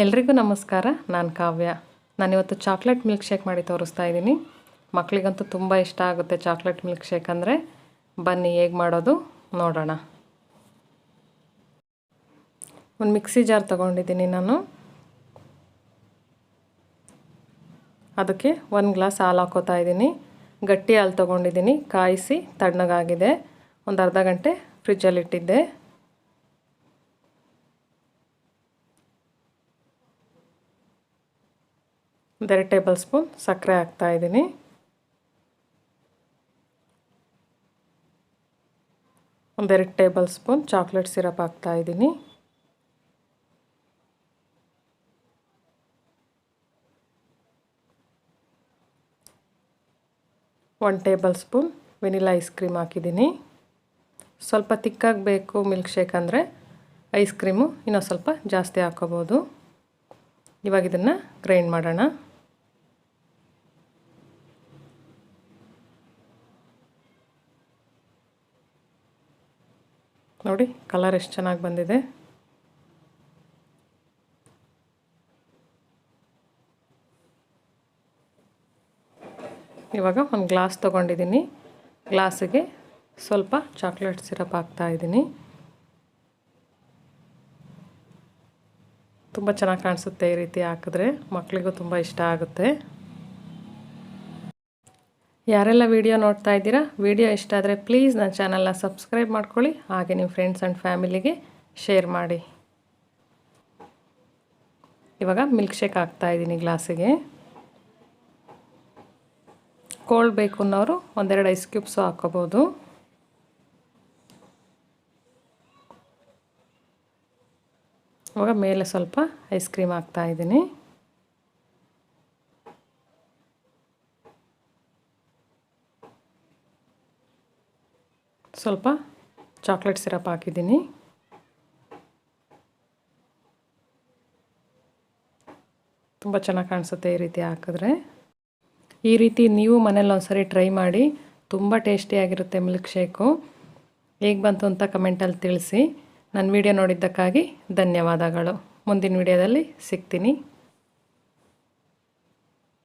ಎಲ್ರಿಗೂ ನಮಸ್ಕಾರ. ನಾನು ಕಾವ್ಯ. ನಾನಿವತ್ತು ಚಾಕ್ಲೇಟ್ ಮಿಲ್ಕ್ ಶೇಕ್ ಮಾಡಿ ತೋರಿಸ್ತಾ ಇದ್ದೀನಿ. ಮಕ್ಕಳಿಗಂತೂ ತುಂಬ ಇಷ್ಟ ಆಗುತ್ತೆ ಚಾಕ್ಲೇಟ್ ಮಿಲ್ಕ್ ಶೇಕ್ ಅಂದರೆ. ಬನ್ನಿ, ಹೇಗೆ ಮಾಡೋದು? ನೋಡೋಣ. ಒಂದು ಮಿಕ್ಸಿ ಜಾರ್ ತೊಗೊಂಡಿದ್ದೀನಿ ನಾನು. ಅದಕ್ಕೆ ಒಂದು ಗ್ಲಾಸ್ ಹಾಲು ಹಾಕೋತಾ ಇದ್ದೀನಿ. ಗಟ್ಟಿ ಹಾಲು ತೊಗೊಂಡಿದ್ದೀನಿ. ಕಾಯಿಸಿ ತಣ್ಣಗಾಗಿದೆ. ಒಂದು ಅರ್ಧ ಗಂಟೆ ಫ್ರಿಜ್ಜಲ್ಲಿಟ್ಟಿದ್ದೆ ಒಂದೆರಡು ಟೇಬಲ್ ಸ್ಪೂನ್ ಸಕ್ಕರೆ ಹಾಕ್ತಾಯಿದ್ದೀನಿ ಒಂದೆರಡು ಟೇಬಲ್ ಸ್ಪೂನ್ ಚಾಕ್ಲೇಟ್ ಸಿರಪ್ ಹಾಕ್ತಾಯಿದ್ದೀನಿ one table spoon vanilla ice cream ಹಾಕಿದ್ದೀನಿ. ಸ್ವಲ್ಪ ತಿಕ್ಕಾಗಿ ಬೇಕು ಮಿಲ್ಕ್ ಶೇಕ್ ಅಂದರೆ ಐಸ್ ಕ್ರೀಮು ಇನ್ನೂ ಸ್ವಲ್ಪ ಜಾಸ್ತಿ ಹಾಕೋಬೋದು. ಇವಾಗ ಇದನ್ನು ಗ್ರೈಂಡ್ ಮಾಡೋಣ. ನೋಡಿ ಕಲರ್ ಎಷ್ಟು ಚೆನ್ನಾಗಿ ಬಂದಿದೆ. ಇವಾಗ ಒಂದು ಗ್ಲಾಸ್ ತೊಗೊಂಡಿದ್ದೀನಿ ಗ್ಲಾಸಿಗೆ ಸ್ವಲ್ಪ ಚಾಕ್ಲೇಟ್ ಸಿರಪ್ ಹಾಕ್ತಾ ಇದ್ದೀನಿ ತುಂಬ ಚೆನ್ನಾಗಿ ಕಾಣಿಸುತ್ತೆ ಈ ರೀತಿ ಹಾಕಿದ್ರೆ. ಮಕ್ಕಳಿಗೂ ತುಂಬ ಇಷ್ಟ ಆಗುತ್ತೆ. ಯಾರೆಲ್ಲ ವಿಡಿಯೋ ನೋಡ್ತಾ ಇದ್ದೀರಾ, ವಿಡಿಯೋ ಇಷ್ಟ ಆದರೆ ಪ್ಲೀಸ್ ನನ್ನ ಚಾನಲ್ನ ಸಬ್ಸ್ಕ್ರೈಬ್ ಮಾಡ್ಕೊಳ್ಳಿ, ಹಾಗೆ ನಿಮ್ಮ ಫ್ರೆಂಡ್ಸ್ ಆ್ಯಂಡ್ ಫ್ಯಾಮಿಲಿಗೆ ಶೇರ್ ಮಾಡಿ. ಇವಾಗ ಮಿಲ್ಕ್ ಶೇಕ್ ಹಾಕ್ತಾಯಿದ್ದೀನಿ ಗ್ಲಾಸಿಗೆ ಕೋಲ್ಡ್ ಬೇಕು ಅನ್ನೋರು ಒಂದೆರಡು ಐಸ್ ಕ್ಯೂಬ್ಸು ಹಾಕೋಬೋದು ಇವಾಗ ಮೇಲೆ ಸ್ವಲ್ಪ ಐಸ್ ಕ್ರೀಮ್ ಹಾಕ್ತಾಯಿದ್ದೀನಿ ಸ್ವಲ್ಪ ಚಾಕ್ಲೇಟ್ ಸಿರಪ್ ಹಾಕಿದ್ದೀನಿ. ತುಂಬ ಚೆನ್ನಾಗಿ ಕಾಣಿಸುತ್ತೆ ಈ ರೀತಿ ಹಾಕಿದ್ರೆ. ಈ ರೀತಿ ನೀವು ಮನೇಲಿ ಒಂದ್ಸರಿ ಟ್ರೈ ಮಾಡಿ ತುಂಬ ಟೇಸ್ಟಿಯಾಗಿರುತ್ತೆ ಮಿಲ್ಕ್ ಶೇಕು ಹೇಗೆ ಬಂತು ಅಂತ ಕಮೆಂಟಲ್ಲಿ ತಿಳಿಸಿ. ನನ್ನ ವಿಡಿಯೋ ನೋಡಿದ್ದಕ್ಕಾಗಿ ಧನ್ಯವಾದಗಳು. ಮುಂದಿನ ವಿಡಿಯೋದಲ್ಲಿ ಸಿಗ್ತೀನಿ.